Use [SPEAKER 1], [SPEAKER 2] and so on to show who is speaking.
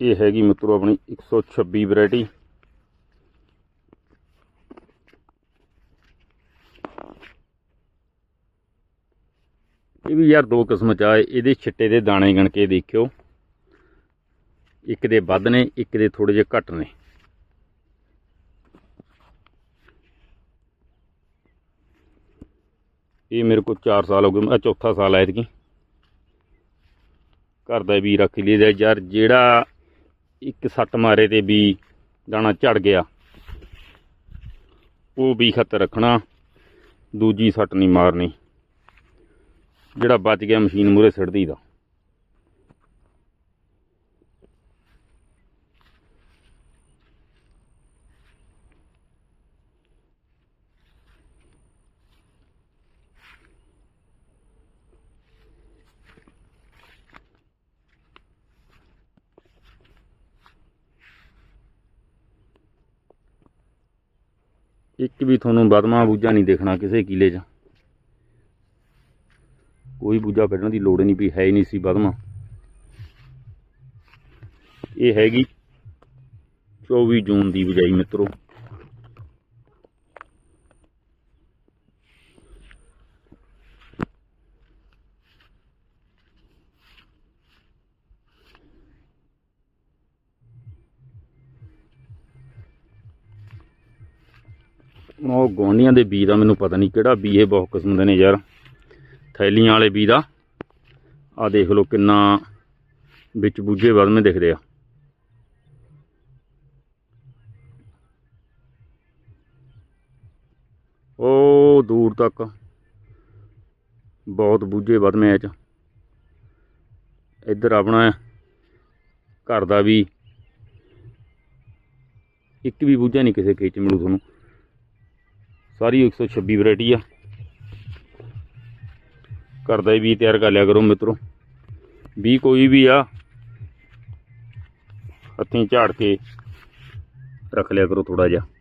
[SPEAKER 1] ਇਹ ਹੈਗੀ ਮਿੱਤਰੋ ਆਪਣੀ 126 ਵੈਰਾਈਟੀ। ਇਹ ਵੀ ਯਾਰ ਦੋ ਕਿਸਮ ਚ ਆ, ਇਹਦੇ ਛਿੱਟੇ ਦੇ ਦਾਣੇ ਗਣ ਕੇ ਦੇਖਿਓ। ਇੱਕ ਦੇ ਵੱਧ ਨੇ, ਇੱਕ ਦੇ ਥੋੜੇ ਜਿਹੇ ਘੱਟ ਨੇ। ਇਹ ਮੇਰੇ ਕੋਲ 4 ਸਾਲ ਹੋ ਗਏ, ਮੈਂ ਚੌਥਾ ਸਾਲ ਹੈ ਇਤਕੀ ਘਰ ਦਾ ਵੀ ਰੱਖ ਲਈਦਾ ਯਾਰ, ਜਿਹੜਾ ਇੱਕ ਸੱਟ ਮਾਰੇ ਤੇ ਵੀ ਦਾਣਾ ਝੜ ਗਿਆ। ਉਹ ਵੀ ਖਤ ਰੱਖਣਾ, ਦੂਜੀ ਸੱਟ ਨਹੀਂ ਮਾਰਨੀ। ਜਿਹੜਾ ਬਚ ਗਿਆ ਮਸ਼ੀਨ ਮੂਰੇ ਸਿੱਟਦੀ ਦਾ ਇੱਕ ਵੀ ਤੁਹਾਨੂੰ ਬਦਮਾ ਬੂਜਾ ਨਹੀਂ ਦੇਖਣਾ ਕਿਸੇ ਕਿਲੇ 'ਚ। ਕੋਈ ਬੂਜਾ ਕੱਢਣ ਦੀ ਲੋੜ ਨਹੀਂ ਵੀ ਹੈ ਹੀ ਨਹੀਂ ਸੀ ਬਦਮਾ। ਇਹ ਹੈਗੀ 24 ਜੂਨ ਦੀ ਬਜਾਈ ਮਿੱਤਰੋ। ਉਹ ਗੋਂਡੀਆਂ ਦੇ ਬੀਜ ਦਾ ਮੈਨੂੰ ਪਤਾ ਨਹੀਂ ਕਿਹੜਾ ਬੀ ਇਹ ਬਹੁਤ ਕਿਸਮ ਦੇ ਨੇ ਯਾਰ। ਥੈਲੀਆਂ ਵਾਲੇ ਬੀ ਦਾ। ਆ ਦੇਖ ਲਓ ਕਿੰਨਾ ਵਿੱਚ ਬੂਝੇ ਵਰਮੇ ਦਿਖਦੇ ਆ। ਉਹ ਦੂਰ ਤੱਕ ਬਹੁਤ ਬੂਝੇ ਵਰਮੇ ਆ ਚ। ਇੱਧਰ ਆਪਣਾ ਘਰ ਦਾ ਵੀ ਇੱਕ ਵੀ ਬੂਝਾ ਨਹੀਂ ਕਿਸੇ ਖੇਤ ਚ ਮਿਲੂ ਤੁਹਾਨੂੰ। ਸਾਰੀ 126 ਵੈਰਾਈਟੀ ਆ। ਘਰ ਦਾ ਵੀ ਤਿਆਰ ਕਰ ਲਿਆ ਕਰੋ ਮਿੱਤਰੋ। ਵੀ ਕੋਈ ਵੀ ਆ, ਹੱਥੀਂ ਝਾੜ ਕੇ ਰੱਖ ਲਿਆ ਕਰੋ ਥੋੜਾ ਜਿਹਾ।